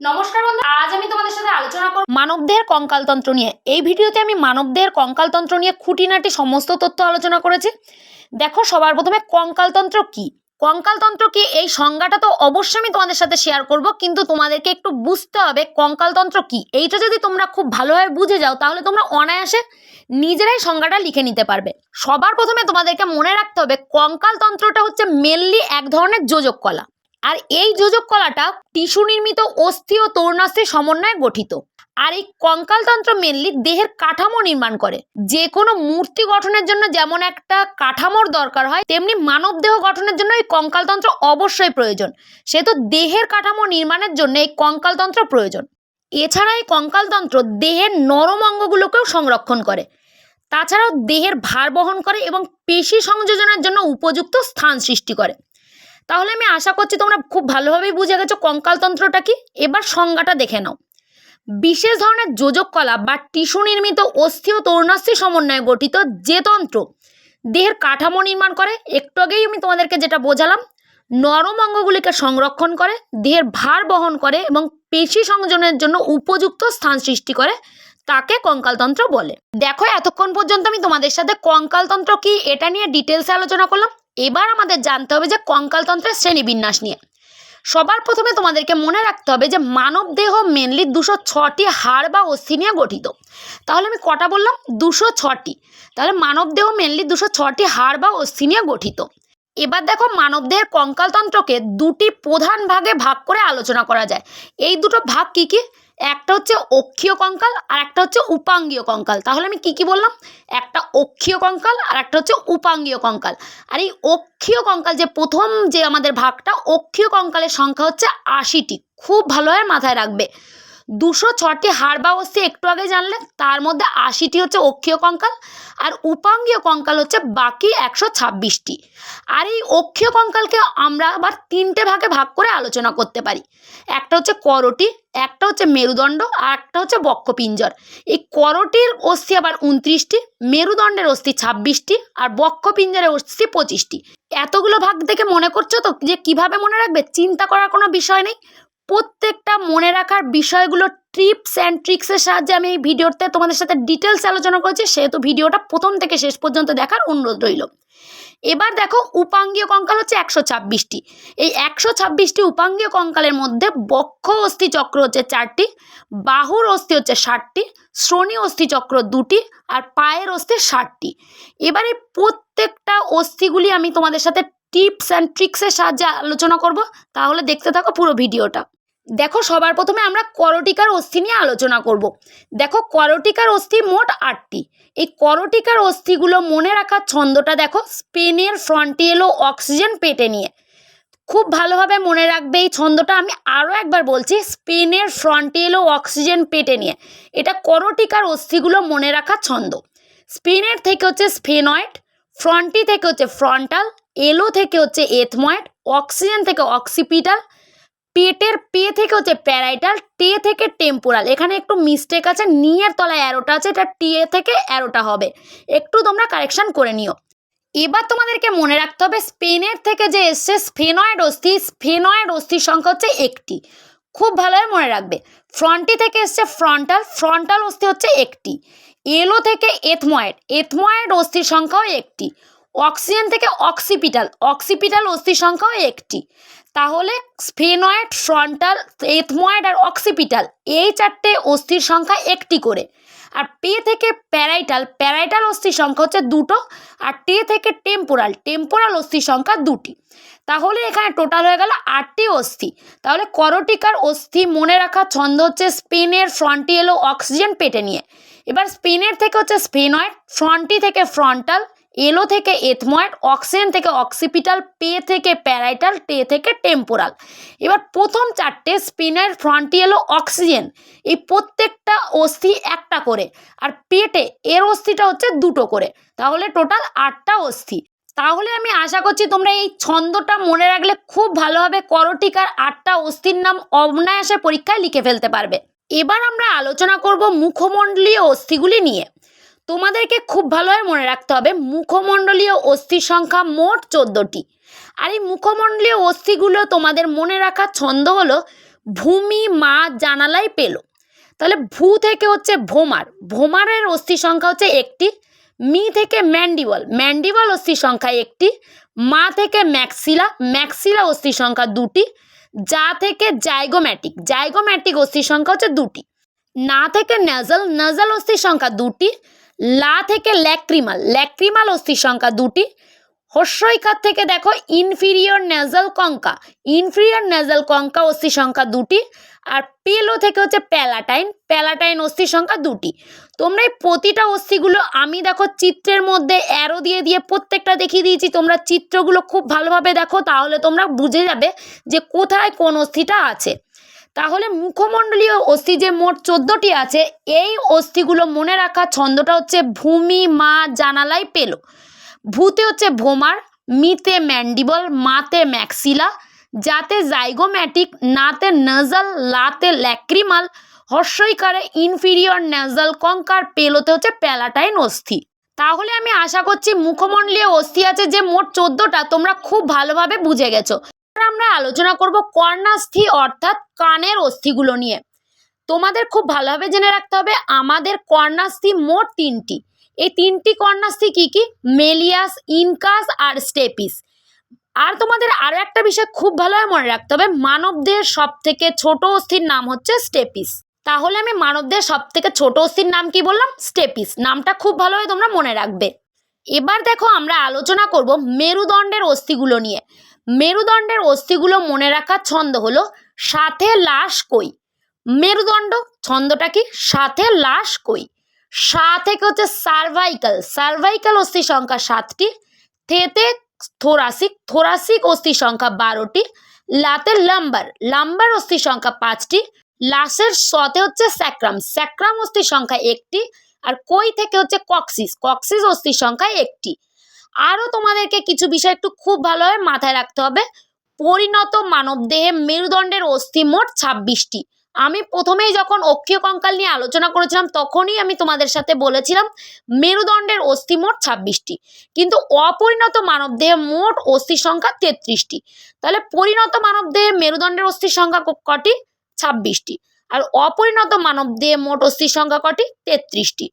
নমস্কার বন্ধু, আজ আমি তোমাদের সাথে আলোচনা করব মানবদেহের কঙ্কালতন্ত্র নিয়ে। এই ভিডিওতে আমি মানবদেহের কঙ্কালতন্ত্র নিয়ে খুঁটিনাটি সমস্ত তথ্য আলোচনা করেছি। দেখো, সবার প্রথমে কঙ্কালতন্ত্র কি? কঙ্কালতন্ত্র কি? এই সংজ্ঞাটা তো অবশ্যই আমি তোমাদের সাথে শেয়ার করব, কিন্তু তোমাদেরকে একটু বুঝতে হবে কঙ্কালতন্ত্র কি? এইটা যদি তোমরা খুব ভালোভাবে বুঝে যাও, তাহলে তোমরা অনায়াসে নিজেরাই সংজ্ঞাটা লিখে নিতে পারবে। সবার প্রথমে তোমাদেরকে মনে রাখতে হবে, কঙ্কালতন্ত্রটা হচ্ছে মেনলি এক ধরনের যোজক কলা। আর এই যোজক কলাটা টিস্যু নির্মিত অস্থি ও তরুণাস্থির সমন্বয়ে গঠিত। আর এই কঙ্কালতন্ত্র মেনলি দেহের কাঠামো নির্মাণ করে। যে কোনো মূর্তি গঠনের জন্য যেমন একটা কাঠামোর দরকার হয়, তেমনি মানব দেহ গঠনের জন্য এই কঙ্কালতন্ত্র অবশ্যই প্রয়োজন। সেহেতু দেহের কাঠামো নির্মাণের জন্য এই কঙ্কালতন্ত্র প্রয়োজন। এছাড়া এই কঙ্কালতন্ত্র দেহের নরম অঙ্গগুলোকেও সংরক্ষণ করে। তাছাড়াও দেহের ভার বহন করে এবং পেশি সংযোজনের জন্য উপযুক্ত স্থান সৃষ্টি করে। তাহলে আমি আশা করছি তোমরা খুব ভালোভাবেই বুঝে গেছো কঙ্কালতন্ত্রটা কি। এবার সংজ্ঞাটা দেখে নাও। বিশেষ ধরনের যোজক কলা বা টিস্যু নির্মিত অস্থি ও তরুণাস্থি সমন্বয়ে গঠিত যে তন্ত্র দেহের কাঠামো নির্মাণ করে, একটু আগেই আমি তোমাদেরকে যেটা বোঝালাম, নরম অঙ্গগুলিকে সংরক্ষণ করে, দেহের ভার বহন করে এবং পেশি সংযোজনের জন্য উপযুক্ত স্থান সৃষ্টি করে, তাকে কঙ্কালতন্ত্র বলে। দেখো, এতক্ষণ পর্যন্ত আমি তোমাদের সাথে কঙ্কালতন্ত্র কি, এটা নিয়ে ডিটেলসে আলোচনা করলাম। এবার আমাদের জানতে হবে যে কঙ্কালতন্ত্রের শ্রেণীবিন্যাস নিয়ে। সবার প্রথমে তোমাদেরকে মনে রাখতে হবে যে মানব দেহ মেনলি দুশো ছটি হাড় বা অস্থি নিয়ে গঠিত। তাহলে আমি কটা বললাম? দুশো ছটি। তাহলে মানব দেহ মেনলি দুশো ছটি হাড় বা অস্থি নিয়ে গঠিত। এবার দেখো মানবদেহের কঙ্কালতন্ত্রকে দুটি প্রধান ভাগে ভাগ করে আলোচনা করা যায়। এই দুটো ভাগ কি কি? একটা হচ্ছে অক্ষীয় কঙ্কাল আর একটা হচ্ছে উপাঙ্গীয় কঙ্কাল। তাহলে আমি কি কি বললাম? একটা অক্ষীয় কঙ্কাল আর একটা হচ্ছে উপাঙ্গীয় কঙ্কাল। আর এই অক্ষীয় কঙ্কাল যে প্রথম যে আমাদের ভাগটা, অক্ষীয় কঙ্কালের সংখ্যা হচ্ছে আশিটি। খুব ভালোভাবে মাথায় রাখবে। দুশো ছটি হাড় বা অস্থি, একটু আগে জানলেন, তার মধ্যে আশিটি হচ্ছে অক্ষীয় কঙ্কাল আর উপাঙ্গীয় কঙ্কাল হচ্ছে বাকি একশো ছাব্বিশটি। আর এই অক্ষীয় কঙ্কালকে আমরা আবার তিনটে ভাগে ভাগ করে আলোচনা করতে পারি। একটা হচ্ছে করটি, একটা হচ্ছে মেরুদণ্ড আর একটা হচ্ছে বক্ষপিঞ্জর। এই করটির অস্থি আবার উনত্রিশটি, মেরুদণ্ডের অস্থি ছাব্বিশটি আর বক্ষপিঞ্জরের অস্থি পঁচিশটি। এতগুলো ভাগ দেখে মনে করছ তো যে কীভাবে মনে রাখবে? চিন্তা করার কোনো বিষয় নেই। প্রত্যেকটা মনে রাখার বিষয়গুলো ট্রিপস অ্যান্ড ট্রিক্সের সাহায্যে আমি এই ভিডিওতে তোমাদের সাথে ডিটেলস আলোচনা করেছি, সেহেতু ভিডিওটা প্রথম থেকে শেষ পর্যন্ত দেখার অনুরোধ রইল। এবার দেখো উপাঙ্গীয় কঙ্কাল হচ্ছে একশো ছাব্বিশটি। এই একশো ছাব্বিশটি উপাঙ্গীয় কঙ্কালের মধ্যে বক্ষ অস্থি চক্র হচ্ছে চারটি, বাহুর অস্থি হচ্ছে ষাটটি, শ্রোণী অস্থি চক্র দুটি, আর পায়ের অস্থি ষাটটি। এবার এই প্রত্যেকটা অস্থিগুলি আমি তোমাদের সাথে টিপস অ্যান্ড ট্রিক্সের সাহায্যে আলোচনা করব, তাহলে দেখতে থাকো পুরো ভিডিওটা। দেখো, সবার প্রথমে আমরা করটিকার অস্থি নিয়ে আলোচনা করব। দেখো, করটিকার অস্থি মোট আটটি। এই করটিকার অস্থিগুলো মনে রাখার ছন্দটা দেখো, স্পেনের ফ্রন্টিয়েলো অক্সিজেন পেটে নিয়ে। খুব ভালোভাবে মনে রাখবে এই ছন্দটা, আমি আরও একবার বলছি, স্পেনের ফ্রন্টিয়েলো অক্সিজেন পেটে নিয়ে। এটা করটিকার অস্থিগুলো মনে রাখার ছন্দ। স্পেনের থেকে হচ্ছে স্পেনয়েড ফ্রন্টি থেকে হচ্ছে ফ্রন্টাল, এলো থেকে হচ্ছে এথময়েড, অক্সিজেন থেকে অক্সিপিটাল পেটের পে থেকে হচ্ছে প্যারাইটাল টে থেকে টেম্পোরাল। এখানে একটু মিস্টেক আছে নিয়ের তলায় অ্যারোটা আছে, এটা টি থেকে অ্যারোটা হবে। একটু তোমরা কারেকশন করে নিও। এবার তোমাদেরকে মনে রাখতে হবে, স্পেনের থেকে যে এসছে স্ফেনয়েড অস্থি স্ফেনয়েড অস্থির সংখ্যা হচ্ছে একটি। খুব ভালোভাবে মনে রাখবে। ফ্রন্টি থেকে এসছে ফ্রন্টাল ফ্রন্টাল অস্থি হচ্ছে একটি। এলো থেকে এথময়েড এথময়েড অস্থির সংখ্যাও একটি। অক্সিজেন থেকে অক্সিপিটাল অক্সিপিটাল অস্থির সংখ্যাও একটি। তাহলে স্ফেনয়েড, ফ্রন্টাল, এথময়েড আর অক্সিপিটাল এই চারটে অস্থির সংখ্যা একটি করে। আর পে থেকে প্যারাইটাল প্যারাইটাল অস্থির সংখ্যা হচ্ছে দুটো, আর টে থেকে টেম্পোরাল টেম্পোরাল অস্থির সংখ্যা দুটি। তাহলে এখানে টোটাল হয়ে গেল আটটি অস্থি। তাহলে করটিকার অস্থি মনে রাখার ছন্দ হচ্ছে স্পেনের ফ্রন্টি এলো অক্সিজেন পেটে নিয়ে। এবার স্পেনের থেকে হচ্ছে স্পেনয়েড ফ্রন্টি থেকে ফ্রন্টাল এলো থেকে এথময়েড অক্সিজেন থেকে অক্সিপিটাল পে থেকে প্যারাইটাল টে থেকে টেম্পোরাল এবার প্রথম চারটে স্পিনের ফ্রন্টি এলো অক্সিজেন এই প্রত্যেকটা অস্থি একটা করে। আর পেটে এর অস্থিটা হচ্ছে দুটো করে। তাহলে টোটাল আটটা অস্থি। তাহলে আমি আশা করছি তোমরা এই ছন্দটা মনে রাখলে খুব ভালোভাবে করটিকার আটটা অস্থির নাম অনায়াসে পরীক্ষায় লিখে ফেলতে পারবে। এবার আমরা আলোচনা করব মুখমণ্ডলীয় অস্থিগুলি নিয়ে। তোমাদেরকে খুব ভালোভাবে মনে রাখতে হবে, মুখমণ্ডলীয় অস্থির সংখ্যা মোট চোদ্দোটি। আর এই মুখমণ্ডলীয় অস্থিগুলো তোমাদের মনে রাখার ছন্দ হলো ভূমি, মা, জানালাই, পেল। তাহলে ভূ থেকে হচ্ছে ভোমার। ভোমারের অস্থি সংখ্যা হচ্ছে একটি, মি থেকে ম্যান্ডিবল। ম্যান্ডিবল অস্থি সংখ্যা একটি, মা থেকে ম্যাক্সিলা। ম্যাক্সিলা অস্থি সংখ্যা দুটি, যা থেকে জাইগোম্যাটিক। জাইগোম্যাটিক অস্থি সংখ্যা হচ্ছে দুটি। না থেকে নাজাল। নাজাল অস্থির সংখ্যা দুটি লা থেকে ল্যাক্রিমাল। ল্যাক্রিমাল অস্থির সংখ্যা দুটি। হস্যইকার থেকে দেখো inferior nasal concha inferior nasal concha অস্থির সংখ্যা দুটি। আর পেল থেকে হচ্ছে প্যালাটাইন প্যালাটাইন অস্থির সংখ্যা দুটি। তোমরা এই প্রতিটা অস্থিগুলো আমি দেখো চিত্রের মধ্যে অ্যারো দিয়ে দিয়ে প্রত্যেকটা দেখিয়ে দিয়েছি। তোমরা চিত্রগুলো খুব ভালোভাবে দেখো, তাহলে তোমরা বুঝে যাবে যে কোথায় কোন অস্থিটা আছে। তাহলে মুখমণ্ডলীয় অস্থি যে মোট চোদ্দোটি আছে, এই অস্থিগুলো মনে রাখা ছন্দটা হচ্ছে ভূমি, মা জানালাই পেল। ভূতে হচ্ছে ভোমার, মিতে ম্যান্ডিবল, মাতে ম্যাক্সিলা। যাতে জাইগোম্যাটিক, নাতে নাজাল, লাতে ল্যাক্রিমাল, হর্ষইকারে ইনফিরিয়র ন্যাজাল কঙ্কার পেলোতে হচ্ছে প্যালাটাইন অস্থি। তাহলে আমি আশা করছি মুখমণ্ডলীয় অস্থি আছে যে মোট চোদ্দোটা, তোমরা খুব ভালোভাবে বুঝে গেছো। আমরা আলোচনা করব কর্ণাস্থি অর্থাৎ কানের অস্থিগুলো নিয়ে। তোমাদের খুব ভালোভাবে জেনে রাখতে হবে, আমাদের কর্ণাস্থি মোট তিনটি। এই তিনটি কর্ণাস্থি কি কি? মেলিয়াস, ইনকাস আর স্টেপিস। আর তোমাদের আরও একটা বিষয় খুব ভালোভাবে মনে রাখতে হবে, মানবদের সব থেকে ছোট অস্থির নাম হচ্ছে স্টেপিস। তাহলে আমি মানবদের সব থেকে ছোট অস্থির নাম কি বললাম? স্টেপিস। নামটা খুব ভালোভাবে তোমরা মনে রাখবে। এবার দেখো আমরা আলোচনা করব মেরুদণ্ডের অস্থিগুলো নিয়ে। মেরুদণ্ডের অস্থিগুলো মনে রাখার ছন্দ হলো সাথে লাশ কই। মেরুদণ্ড ছন্দটা কি? সাথে লাশ কই। সা থেকে হচ্ছে সার্ভাইকাল সার্ভাইকাল অস্থি সংখ্যা সাতটি। থেতে থোরাসিক থোরাসিক অস্থি সংখ্যা বারোটি। লাতে লাম্বার লাম্বার অস্থি সংখ্যা পাঁচটি। লাশের সতে হচ্ছে স্যাক্রাম স্যাক্রাম অস্থির সংখ্যা একটি। আর কই থেকে হচ্ছে কক্সিস কক্সিস অস্থির সংখ্যা একটি। আরও তোমাদেরকে কিছু বিষয় একটু খুব ভালোভাবে মাথায় রাখতে হবে। পরিণত মানবদেহে মেরুদণ্ডের অস্থি মোট ছাব্বিশটি। আমি প্রথমেই যখন অক্ষীয় কঙ্কাল নিয়ে আলোচনা করেছিলাম, তখনই আমি তোমাদের সাথে বলেছিলাম, মেরুদণ্ডের অস্থি মোট ছাব্বিশটি। কিন্তু অপরিণত মানবদেহে মোট অস্থির সংখ্যা তেত্রিশটি। তাহলে পরিণত মানবদেহে মেরুদণ্ডের অস্থির সংখ্যা কটি? ছাব্বিশটি। আর অপরিণত মানবদেহে মোট অস্থির সংখ্যা কটি? তেত্রিশটি।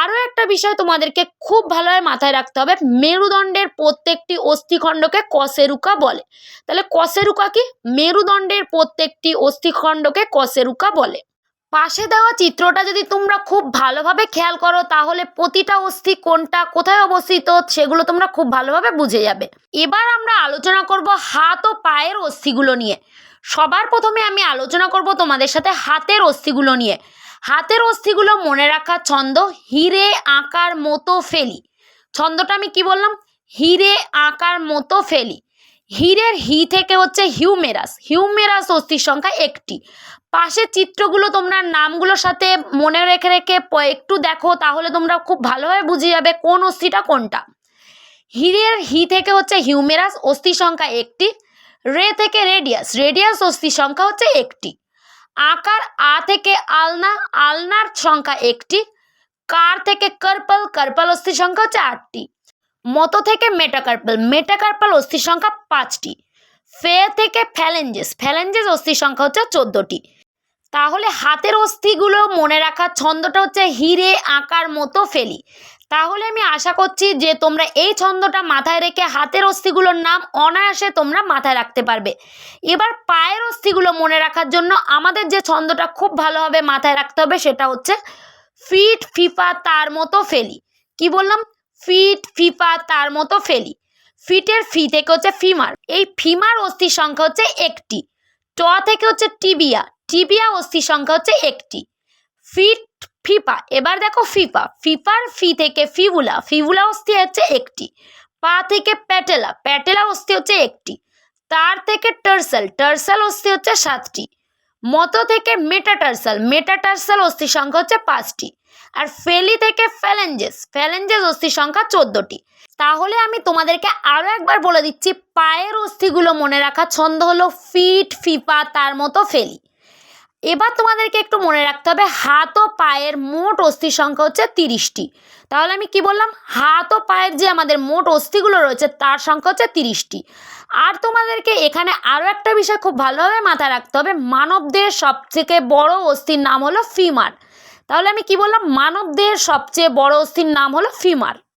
আরও একটা বিষয় তোমাদেরকে খুব ভালোভাবে মাথায় রাখতে হবে, মেরুদণ্ডের প্রত্যেকটি অস্থিখণ্ডকে কশেরুকা বলে। তাহলে কশেরুকা কি? মেরুদণ্ডের প্রত্যেকটি অস্থিখণ্ডকে কশেরুকা বলে। পাশে দেওয়া চিত্রটা যদি তোমরা খুব ভালোভাবে খেয়াল করো, তাহলে প্রতিটা অস্থি কোনটা কোথায় অবস্থিত সেগুলো তোমরা খুব ভালোভাবে বুঝে যাবে। এবার আমরা আলোচনা করব হাত ও পায়ের অস্থিগুলো নিয়ে। সবার প্রথমে আমি আলোচনা করব তোমাদের সাথে হাতের অস্থিগুলো নিয়ে। হাতের অস্থিগুলো মনে রাখা ছন্দ, হিরে আঁকার মতো ফেলি। ছন্দটা আমি কি বললাম? হিরে আঁকার মতো ফেলি। হিরের হি থেকে হচ্ছে হিউমেরাস। হিউমেরাস অস্থির সংখ্যা একটি। পাশের চিত্রগুলো তোমরা নামগুলোর সাথে মনে রেখে রেখে একটু দেখো, তাহলে তোমরা খুব ভালোভাবে বুঝে যাবে কোন অস্থিটা কোনটা। হিরের হি থেকে হচ্ছে হিউমেরাস। অস্থি সংখ্যা একটি। রে থেকে রেডিয়াস। রেডিয়াস অস্থি সংখ্যা হচ্ছে একটি। আকার আ থেকে আলনা, আলনার সংখ্যা একটি। কার থেকে কার্পল কার্পল অস্থির সংখ্যা হচ্ছে আটটি। মতো থেকে মেটাকার্পল মেটাকার্পল অস্থির সংখ্যা পাঁচটি। ফে থেকে ফ্যালেঞ্জেস ফ্যালেঞ্জেস অস্থির সংখ্যা হচ্ছে চোদ্দোটি। তাহলে হাতের অস্থিগুলো মনে রাখার ছন্দটা হচ্ছে হিরে, আঁকার মতো ফেলি। তাহলে আমি আশা করছি যে তোমরা এই ছন্দটা মাথায় রেখে হাতের অস্থিগুলোর নাম অনায়াসে তোমরা মাথায় রাখতে পারবে। এবার পায়ের অস্থিগুলো মনে রাখার জন্য আমাদের যে ছন্দটা খুব ভালোভাবে মাথায় রাখতে হবে সেটা হচ্ছে ফিট ফিফা তার মতো ফেলি। কি বললাম? ফিট ফিফা তার মতো ফেলি। ফিটের ফি থেকে হচ্ছে ফিমার। এই ফিমার অস্থির সংখ্যা হচ্ছে একটি। ট থেকে হচ্ছে টিবিয়া। টিবিয়া অস্থির সংখ্যা হচ্ছে একটি। ফিট ফিফা, এবার দেখো ফিফা। ফিফার ফি থেকে ফিবুলা ফিবুলা অস্থি হচ্ছে একটি। পা থেকে প্যাটেলা প্যাটেলা অস্থি হচ্ছে একটি। তার থেকে টার্সেল টার্সেল অস্থি হচ্ছে সাতটি। মতো থেকে মেটাটার্সাল মেটাটার্সাল অস্থির সংখ্যা হচ্ছে পাঁচটি। আর ফেলি থেকে ফ্যালেঞ্জেস ফ্যালেঞ্জেস অস্থির সংখ্যা চোদ্দটি। তাহলে আমি তোমাদেরকে আরও একবার বলে দিচ্ছি, পায়ের অস্থিগুলো মনে রাখা ছন্দ হলো ফিট ফিফা, তার মতো ফেলি। এবার তোমাদেরকে একটু মনে রাখতে হবে, হাত ও পায়ের মোট অস্থির সংখ্যা হচ্ছে তিরিশটি। তাহলে আমি কি বললাম? হাত ও পায়ের যে আমাদের মোট অস্থিগুলো রয়েছে, তার সংখ্যা হচ্ছে তিরিশটি। আর তোমাদেরকে এখানে আরও একটা বিষয় খুব ভালোভাবে মাথায় রাখতে হবে, মানবদের সবথেকে বড় অস্থির নাম হলো ফিমার। তাহলে আমি কি বললাম? মানবদের সবচেয়ে বড় অস্থির নাম হলো ফিমার।